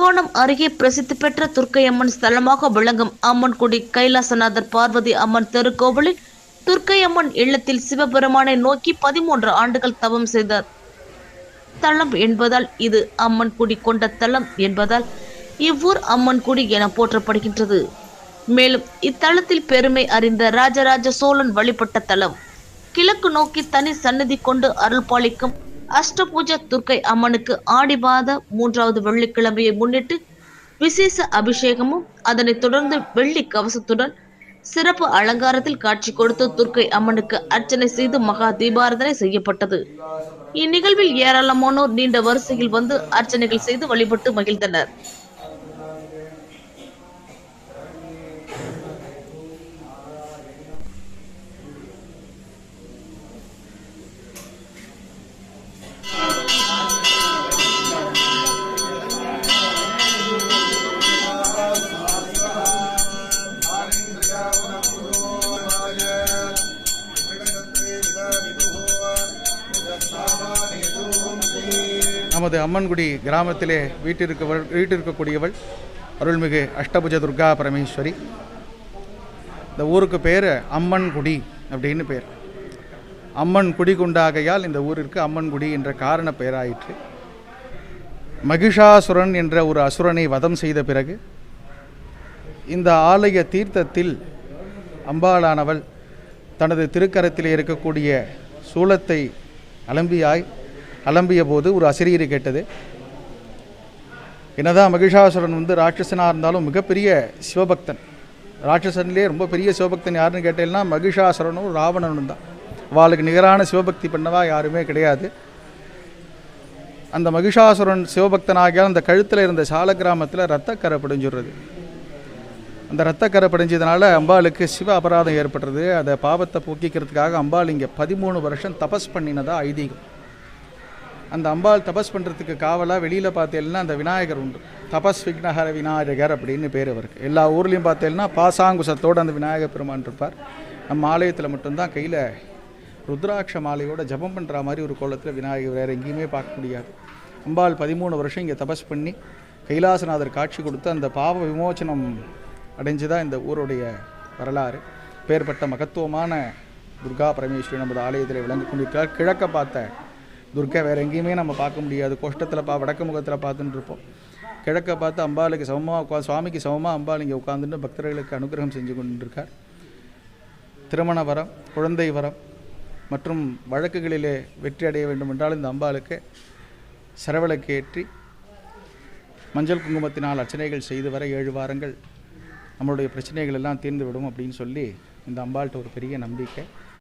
கும்பகோணம் அருகே பிரசித்தி பெற்ற துர்க்கையம்மன் ஸ்தலமாக விளங்கும் அம்மன்குடி கைலாசநாதர் பார்வதி அம்மன் திருக்கோவிலில் துர்க்கையம்மன் இல்லத்தில் சிவபெருமானை நோக்கி பதிமூன்று ஆண்டுகள் தவம் செய்தார். தலம் என்பதால் இது அம்மன் குடி கொண்ட தலம் என்பதால் இவ்வூர் அம்மன் குடி என போற்றப்படுகின்றது. மேலும் இத்தலத்தில் பெருமை அறிந்த ராஜராஜ சோழன் வழிபட்ட தலம். கிழக்கு நோக்கி தனி சன்னதி கொண்டு அருள் பாலிக்கும் அஷ்டபூஜ துர்க்கை அம்மனுக்கு ஆடிபாத மூன்றாவது வெள்ளிக்கிழமையை முன்னிட்டு விசேஷ அபிஷேகமும் அதனைத் தொடர்ந்து வெள்ளி கவசத்துடன் சிறப்பு அலங்காரத்தில் காட்சி கொடுத்து துர்க்கை அம்மனுக்கு அர்ச்சனை செய்து மகா தீபாராதனை செய்யப்பட்டது. இந்நிகழ்வில் ஏராளமானோர் நீண்ட வரிசையில் வந்து அர்ச்சனைகள் செய்து வழிபட்டு மகிழ்ந்தனர். நமது அம்மன்குடி கிராமத்திலே வீட்டிருக்கவள் வீட்டிருக்கக்கூடியவள் அருள்மிகு அஷ்டபுஜ துர்கா பரமேஸ்வரி. இந்த ஊருக்கு பேர் அம்மன்குடி அப்படின்னு பேர். அம்மன் குடி கொண்டாகையால் இந்த ஊரிற்கு அம்மன்குடி என்ற காரண பெயராயிற்று. மகிஷாசுரன் என்ற ஒரு அசுரனை வதம் செய்த பிறகு இந்த ஆலய தீர்த்தத்தில் அம்பாளானவள் தனது திருக்கரத்தில் இருக்கக்கூடிய சூலத்தை அலம்பியாய் அலம்பிய போது ஒரு அசிரியர் கேட்டது. என்னதான் மகிஷாசுரன் வந்து ராட்சசனாக இருந்தாலும் மிகப்பெரிய சிவபக்தன். ராட்சசன்லேயே ரொம்ப பெரிய சிவபக்தன் யாருன்னு கேட்டேன்னா மகிஷாசுரனும் ராவணனும் தான். அவளுக்கு நிகரான சிவபக்தி பண்ணவா யாருமே கிடையாது. அந்த மகிஷாசுரன் சிவபக்தனாகியால் அந்த கழுத்தில் இருந்த சால கிராமத்தில் ரத்தக்கரை பிடிஞ்சுடுறது. அந்த ரத்தக்கரை படிஞ்சதுனால அம்பாளுக்கு சிவ அபராதம் ஏற்படுறது. அதை பாவத்தை போக்கிக்கிறதுக்காக அம்பாள் இங்கே பதிமூணு வருஷம் தபஸ் பண்ணினதா ஐதீகம். அந்த அம்பாள் தபஸ் பண்ணுறதுக்கு காவலாக வெளியில் பார்த்தேன்னா அந்த விநாயகர் உண்டு. தபஸ் விக்னஹர விநாயகர் அப்படின்னு பேர் அவருக்கு. எல்லா ஊர்லேயும் பார்த்தேன்னா பாசாங்குசத்தோடு அந்த விநாயகர் பெருமான் இருப்பார். நம்ம ஆலயத்தில் மட்டும்தான் கையில் ருத்ராட்ச மாலையோட ஜபம் பண்ணுற மாதிரி ஒரு கோலத்தில் விநாயகர் வேறு எங்கேயுமே பார்க்க முடியாது. அம்பாள் பதிமூணு வருஷம் இங்கே தபஸ் பண்ணி கைலாசநாதர் காட்சி கொடுத்து அந்த பாவ விமோச்சனம் அடைஞ்சு தான் இந்த ஊருடைய வரலாறு. பேர்பட்ட மகத்துவமான துர்கா பரமேஸ்வரி நமது ஆலயத்தில் விளங்கி கொண்டிருக்கிறார். கிழக்க பார்த்த துர்க்கை வேறு எங்கேயுமே நம்ம பார்க்க முடியாது. கோஷ்டத்தில் பா வடக்கு முகத்தில் பார்த்துட்டு இருப்போம். கிழக்க பார்த்து அம்பாளுக்கு சமமாக உட்கா சுவாமிக்கு சமமாக அம்பாள் இங்கே உட்காந்துட்டு பக்தர்களுக்கு அனுகிரகம் செஞ்சு கொண்டிருக்கார். திருமண வரம் குழந்தை வரம் மற்றும் வழக்குகளிலே வெற்றி அடைய வேண்டும் என்றால் இந்த அம்பாளுக்கு சரவளுக்கு ஏற்றி மஞ்சள் குங்குமத்தினால் அர்ச்சனைகள் செய்து வர ஏழு வாரங்கள் நம்மளுடைய பிரச்சனைகள் எல்லாம் தீர்ந்து விடும் அப்படின்னு சொல்லி இந்த அம்பாள்கிட்ட ஒரு பெரிய நம்பிக்கை.